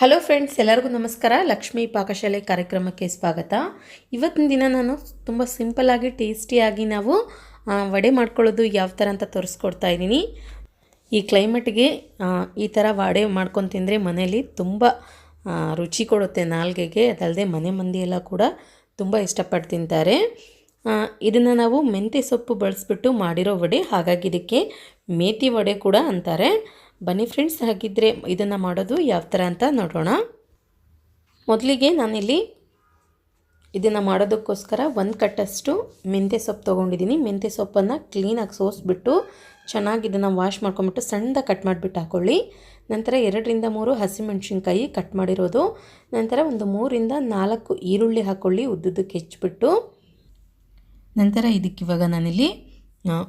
Hello friends ಎಲ್ಲರಿಗೂ ನಮಸ್ಕಾರ. ಲಕ್ಷ್ಮೀ ಪಾಕಶಾಲೆ ಕಾರ್ಯಕ್ರಮಕ್ಕೆ ಸ್ವಾಗತ. ಇವತ್ತಿನ ದಿನ ನಾನು ತುಂಬ ಸಿಂಪಲ್ಲಾಗಿ ಟೇಸ್ಟಿಯಾಗಿ ನಾವು ವಡೆ ಮಾಡ್ಕೊಳ್ಳೋದು ಯಾವ ಥರ ಅಂತ ತೋರಿಸ್ಕೊಡ್ತಾ ಇದ್ದೀನಿ. ಈ ಕ್ಲೈಮೇಟ್ಗೆ ಈ ಥರ ವಡೆ ಮಾಡ್ಕೊಂಡು ತಿಂದರೆ ಮನೇಲಿ ತುಂಬ ರುಚಿ ಕೊಡುತ್ತೆ ನಾಲ್ಗೆಗೆ. ಅದಲ್ಲದೆ ಮನೆ ಮಂದಿ ಎಲ್ಲ ಕೂಡ ತುಂಬ ಇಷ್ಟಪಟ್ಟು ತಿಂತಾರೆ. ಇದನ್ನು ನಾವು ಮೆಂತ್ಯ ಸೊಪ್ಪು ಬಳಸ್ಬಿಟ್ಟು ಮಾಡಿರೋ ವಡೆ. ಹಾಗಾಗಿ ಇದಕ್ಕೆ ಮೇತಿ ವಡೆ ಕೂಡ ಅಂತಾರೆ. ಬನ್ನಿ ಫ್ರೆಂಡ್ಸ್ ಹಾಗಿದ್ದರೆ ಇದನ್ನು ಮಾಡೋದು ಯಾವ ಥರ ಅಂತ ನೋಡೋಣ. ಮೊದಲಿಗೆ ನಾನಿಲ್ಲಿ ಇದನ್ನು ಮಾಡೋದಕ್ಕೋಸ್ಕರ ಒಂದು ಕಟ್ಟಷ್ಟು ಮೆಂತ್ಯ ಸೊಪ್ಪು ತೊಗೊಂಡಿದ್ದೀನಿ ಮೆಂತ್ಯ ಸೊಪ್ಪನ್ನು ಕ್ಲೀನಾಗಿ ಸೋಸಿಬಿಟ್ಟು ಚೆನ್ನಾಗಿ ಇದನ್ನು ವಾಶ್ ಮಾಡ್ಕೊಂಬಿಟ್ಟು ಸಣ್ಣದಾಗಿ ಕಟ್ ಮಾಡಿಬಿಟ್ಟು ಹಾಕ್ಕೊಳ್ಳಿ ನಂತರ ಎರಡರಿಂದ ಮೂರು ಹಸಿಮೆಣ್ಸಿನ್ಕಾಯಿ ಕಟ್ ಮಾಡಿರೋದು. ನಂತರ ಒಂದು ಮೂರಿಂದ ನಾಲ್ಕು ಈರುಳ್ಳಿ ಹಾಕ್ಕೊಳ್ಳಿ ಉದ್ದುದಕ್ಕೆ ಹೆಚ್ಚಿಬಿಟ್ಟು. ನಂತರ ಇದಕ್ಕೆ ಇವಾಗ ನಾನಿಲ್ಲಿ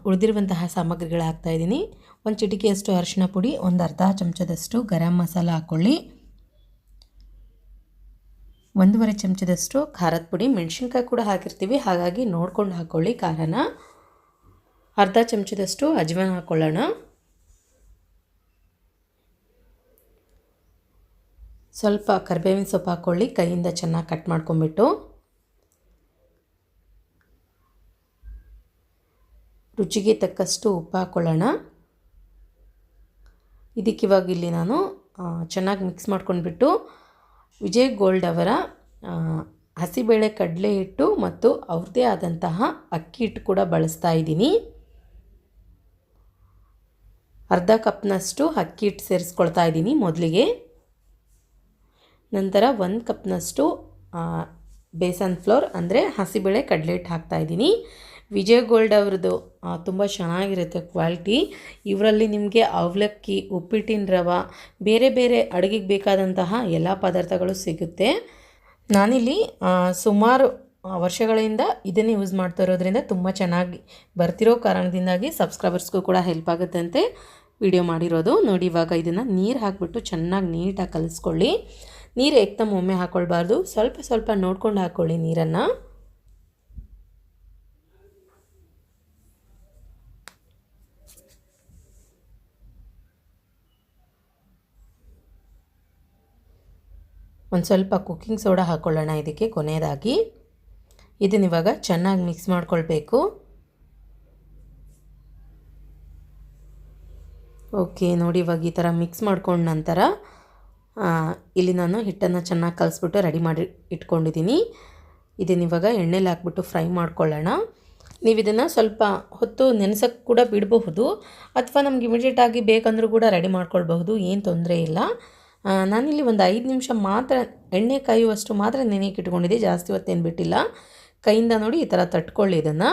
ಉಳಿದಿರುವಂತಹ ಸಾಮಗ್ರಿಗಳು ಹಾಕ್ತಾಯಿದ್ದೀನಿ ಒಂದು ಚಿಟಿಕೆಯಷ್ಟು ಅರಿಶಿಣ ಪುಡಿ, ಒಂದು ಅರ್ಧ ಚಮಚದಷ್ಟು ಗರಂ ಮಸಾಲ ಹಾಕ್ಕೊಳ್ಳಿ ಒಂದೂವರೆ ಚಮಚದಷ್ಟು ಖಾರದ ಪುಡಿ, ಮೆಣಸಿನ್ಕಾಯಿ ಕೂಡ ಹಾಕಿರ್ತೀವಿ. ಹಾಗಾಗಿ ನೋಡ್ಕೊಂಡು ಹಾಕ್ಕೊಳ್ಳಿ ಖಾರನ. ಅರ್ಧ ಚಮಚದಷ್ಟು ಅಜ್ವಾನ ಹಾಕ್ಕೊಳ್ಳೋಣ ಸ್ವಲ್ಪ ಕರಿಬೇವಿನ ಸೊಪ್ಪು ಹಾಕ್ಕೊಳ್ಳಿ ಕೈಯಿಂದ ಚೆನ್ನಾಗಿ ಕಟ್ ಮಾಡ್ಕೊಂಬಿಟ್ಟು ರುಚಿಗೆ ತಕ್ಕಷ್ಟು ಉಪ್ಪು ಹಾಕ್ಕೊಳ್ಳೋಣ ಇದಕ್ಕಿವಾಗ ಇಲ್ಲಿ ನಾನು ಚೆನ್ನಾಗಿ ಮಿಕ್ಸ್ ಮಾಡ್ಕೊಂಡ್ಬಿಟ್ಟು ವಿಜಯ್ ಗೋಲ್ಡ್ ಅವರ ಹಸಿಬೇಳೆ ಕಡಲೆ ಹಿಟ್ಟು ಮತ್ತು ಅವ್ರದ್ದೇ ಆದಂತಹ ಅಕ್ಕಿ ಹಿಟ್ಟು ಕೂಡ ಬಳಸ್ತಾ ಇದ್ದೀನಿ. ಅರ್ಧ ಕಪ್ನಷ್ಟು ಅಕ್ಕಿ ಹಿಟ್ಟು ಸೇರಿಸ್ಕೊಳ್ತಾ ಇದ್ದೀನಿ ಮೊದಲಿಗೆ. ನಂತರ ಒಂದು ಕಪ್ನಷ್ಟು ಬೇಸನ್ ಫ್ಲೋರ್ ಅಂದರೆ ಹಸಿಬೇಳೆ ಕಡಲೆ ಹಿಟ್ಟು ಹಾಕ್ತಾಯಿದ್ದೀನಿ ವಿಜಯ್ ಗೋಲ್ಡ್ ಅವ್ರದ್ದು ತುಂಬ ಚೆನ್ನಾಗಿರುತ್ತೆ ಕ್ವಾಲಿಟಿ. ಇವರಲ್ಲಿ ನಿಮಗೆ ಅವಲಕ್ಕಿ, ಉಪ್ಪಿಟ್ಟಿನ ರವ, ಬೇರೆ ಬೇರೆ ಅಡುಗೆಗೆ ಬೇಕಾದಂತಹ ಎಲ್ಲ ಪದಾರ್ಥಗಳು ಸಿಗುತ್ತೆ. ನಾನಿಲ್ಲಿ ಸುಮಾರು ವರ್ಷಗಳಿಂದ ಇದನ್ನೇ ಯೂಸ್ ಮಾಡ್ತಾ ಇರೋದ್ರಿಂದ ತುಂಬ ಚೆನ್ನಾಗಿ ಬರ್ತಿರೋ ಕಾರಣದಿಂದಾಗಿ ಸಬ್ಸ್ಕ್ರೈಬರ್ಸ್ಗೂ ಕೂಡ ಹೆಲ್ಪ್ ಆಗುತ್ತಂತೆ. ವಿಡಿಯೋ ಮಾಡಿರೋದು ನೋಡಿ, ಇವಾಗ ಇದನ್ನು ನೀರು ಹಾಕಿಬಿಟ್ಟು ಚೆನ್ನಾಗಿ ನೀಟಾಗಿ ಕಲಿಸ್ಕೊಳ್ಳಿ. ನೀರು ಎಕ್ತಮ್ಮೆ ಒಮ್ಮೆ ಹಾಕ್ಕೊಳ್ಬಾರ್ದು ಸ್ವಲ್ಪ ಸ್ವಲ್ಪ ನೋಡ್ಕೊಂಡು ಹಾಕ್ಕೊಳ್ಳಿ ನೀರನ್ನು. ಒಂದು ಸ್ವಲ್ಪ ಕುಕ್ಕಿಂಗ್ ಸೋಡಾ ಹಾಕ್ಕೊಳ್ಳೋಣ ಇದಕ್ಕೆ ಕೊನೆಯದಾಗಿ. ಇದನ್ನ ಇವಾಗ ಚೆನ್ನಾಗಿ ಮಿಕ್ಸ್ ಮಾಡ್ಕೊಳ್ಬೇಕು. ಓಕೆ ನೋಡಿ ಇವಾಗ ಈ ಥರ ಮಿಕ್ಸ್ ಮಾಡ್ಕೊಂಡ ನಂತರ ಇಲ್ಲಿ ನಾನು ಹಿಟ್ಟನ್ನು ಚೆನ್ನಾಗಿ ಕಲಿಸ್ಬಿಟ್ಟು ರೆಡಿ ಮಾಡಿ ಇಟ್ಕೊಂಡಿದ್ದೀನಿ ಇದನ್ನ ಇವಾಗ ಎಣ್ಣೆಲಿ ಹಾಕ್ಬಿಟ್ಟು ಫ್ರೈ ಮಾಡ್ಕೊಳ್ಳೋಣ. ನೀವು ಇದನ್ನು ಸ್ವಲ್ಪ ಹೊತ್ತು ನೆನೆಸೋಕ್ಕೆ ಕೂಡ ಬಿಡಬಹುದು, ಅಥವಾ ನಮ್ಗೆ ಇಮಿಡಿಯೇಟಾಗಿ ಬೇಕಂದ್ರೂ ಕೂಡ ರೆಡಿ ಮಾಡ್ಕೊಳ್ಬಹುದು, ಏನು ತೊಂದರೆ ಇಲ್ಲ. ನಾನಿಲ್ಲಿ ಒಂದು ಐದು ನಿಮಿಷ ಮಾತ್ರ ಎಣ್ಣೆ ಕಾಯುವಷ್ಟು ಮಾತ್ರ ನೆನೆಯಕ್ಕೆ ಇಟ್ಕೊಂಡಿದ್ದೆ, ಜಾಸ್ತಿ ಹೊತ್ತೇನು ಬಿಟ್ಟಿಲ್ಲ. ಕೈಯಿಂದ ನೋಡಿ ಈ ಥರ ತಟ್ಕೊಳ್ಳಿ ಇದನ್ನು.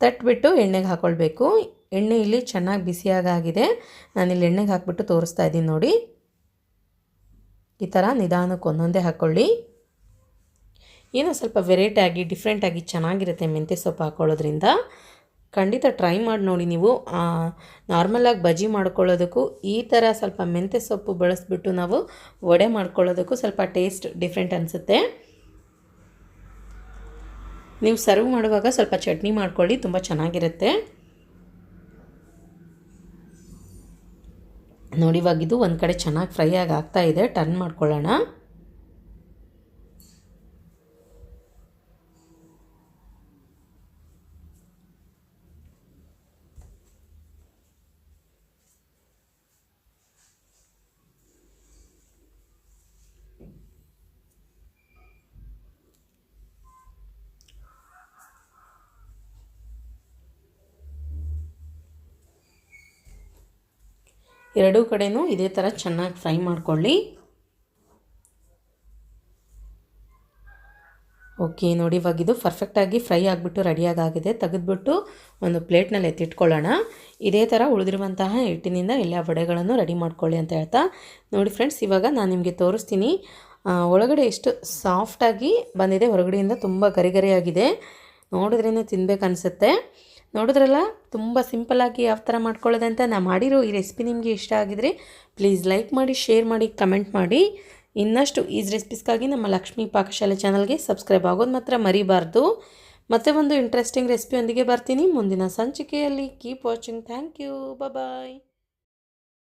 ತಟ್ಬಿಟ್ಟು ಎಣ್ಣೆಗೆ ಹಾಕ್ಕೊಳ್ಬೇಕು ಎಣ್ಣೆ ಇಲ್ಲಿ ಚೆನ್ನಾಗಿ ಬಿಸಿಯಾಗಾಗಿದೆ ನಾನಿಲ್ಲಿ ಎಣ್ಣೆಗೆ ಹಾಕ್ಬಿಟ್ಟು ತೋರಿಸ್ತಾ ಇದ್ದೀನಿ ನೋಡಿ. ಈ ಥರ ನಿಧಾನಕ್ಕೆ ಒಂದೊಂದೇ ಹಾಕ್ಕೊಳ್ಳಿ ಏನೋ ಸ್ವಲ್ಪ ವೆರೈಟಿಯಾಗಿ ಡಿಫ್ರೆಂಟಾಗಿ ಚೆನ್ನಾಗಿರುತ್ತೆ ಮೆಂತ್ಯೆ ಸೊಪ್ಪು ಹಾಕ್ಕೊಳ್ಳೋದ್ರಿಂದ ಖಂಡಿತ ಟ್ರೈ ಮಾಡಿ ನೋಡಿ ನೀವು. ನಾರ್ಮಲಾಗಿ ಬಜ್ಜಿ ಮಾಡ್ಕೊಳ್ಳೋದಕ್ಕೂ ಈ ಥರ ಸ್ವಲ್ಪ ಮೆಂತ್ಯ ಸೊಪ್ಪು ಬಳಸಿಬಿಟ್ಟು ನಾವು ವಡೆ ಮಾಡ್ಕೊಳ್ಳೋದಕ್ಕೂ ಸ್ವಲ್ಪ ಟೇಸ್ಟ್ ಡಿಫ್ರೆಂಟ್ ಅನಿಸುತ್ತೆ. ನೀವು ಸರ್ವ್ ಮಾಡುವಾಗ ಸ್ವಲ್ಪ ಚಟ್ನಿ ಮಾಡ್ಕೊಳ್ಳಿ, ತುಂಬ ಚೆನ್ನಾಗಿರುತ್ತೆ. ನೋಡಿ ಇದು ಒಂದು ಕಡೆ ಚೆನ್ನಾಗಿ ಫ್ರೈ ಆಗಿ ಆಗ್ತಾ ಇದೆ. ಟರ್ನ್ ಮಾಡ್ಕೊಳ್ಳೋಣ. ಎರಡೂ ಕಡೆಯೂ ಇದೇ ಥರ ಚೆನ್ನಾಗಿ ಫ್ರೈ ಮಾಡಿಕೊಳ್ಳಿ. ಓಕೆ, ನೋಡಿ ಇವಾಗ ಇದು ಪರ್ಫೆಕ್ಟಾಗಿ ಫ್ರೈ ಆಗಿಬಿಟ್ಟು ರೆಡಿಯಾಗಾಗಿದೆ ತೆಗೆದುಬಿಟ್ಟು ಒಂದು ಪ್ಲೇಟ್ನಲ್ಲಿ ಎತ್ತಿಟ್ಕೊಳ್ಳೋಣ. ಇದೇ ಥರ ಉಳಿದಿರುವಂತಹ ಹಿಟ್ಟಿನಿಂದ ಎಲ್ಲ ವಡೆಗಳನ್ನು ರೆಡಿ ಮಾಡ್ಕೊಳ್ಳಿ ಅಂತ ಹೇಳ್ತಾ. ನೋಡಿ ಫ್ರೆಂಡ್ಸ್ ಇವಾಗ ನಾನು ನಿಮಗೆ ತೋರಿಸ್ತೀನಿ. ಒಳಗಡೆ ಎಷ್ಟು ಸಾಫ್ಟಾಗಿ ಬಂದಿದೆ. ಹೊರಗಡೆಯಿಂದ ತುಂಬ ಗರಿಗರಿಯಾಗಿದೆ ನೋಡಿದ್ರೇ ತಿನ್ಬೇಕು ಅನಿಸುತ್ತೆ ನೋಡಿದ್ರಲ್ಲ? ತುಂಬ ಸಿಂಪಲ್ಲಾಗಿ ಯಾವ ಥರ ಮಾಡ್ಕೊಳ್ಳೋದಂತ ನಾನು ಮಾಡಿರೋ ಈ ರೆಸಿಪಿ ನಿಮಗೆ ಇಷ್ಟ ಆಗಿದರೆ ಪ್ಲೀಸ್ ಲೈಕ್ ಮಾಡಿ ಶೇರ್ ಮಾಡಿ ಕಮೆಂಟ್ ಮಾಡಿ. ಇನ್ನಷ್ಟು ಈಸ್ ರೆಸಿಪೀಸ್ಗಾಗಿ ನಮ್ಮ ಲಕ್ಷ್ಮೀ ಪಾಕಶಾಲೆ ಚಾನಲ್ಗೆ ಸಬ್ಸ್ಕ್ರೈಬ್ ಆಗೋದು ಮಾತ್ರ ಮರಿಬಾರ್ದು. ಮತ್ತೆ ಒಂದು ಇಂಟ್ರೆಸ್ಟಿಂಗ್ ರೆಸಿಪಿಯೊಂದಿಗೆ ಬರ್ತೀನಿ. ಮುಂದಿನ ಸಂಚಿಕೆಯಲ್ಲಿ keep watching thank you bye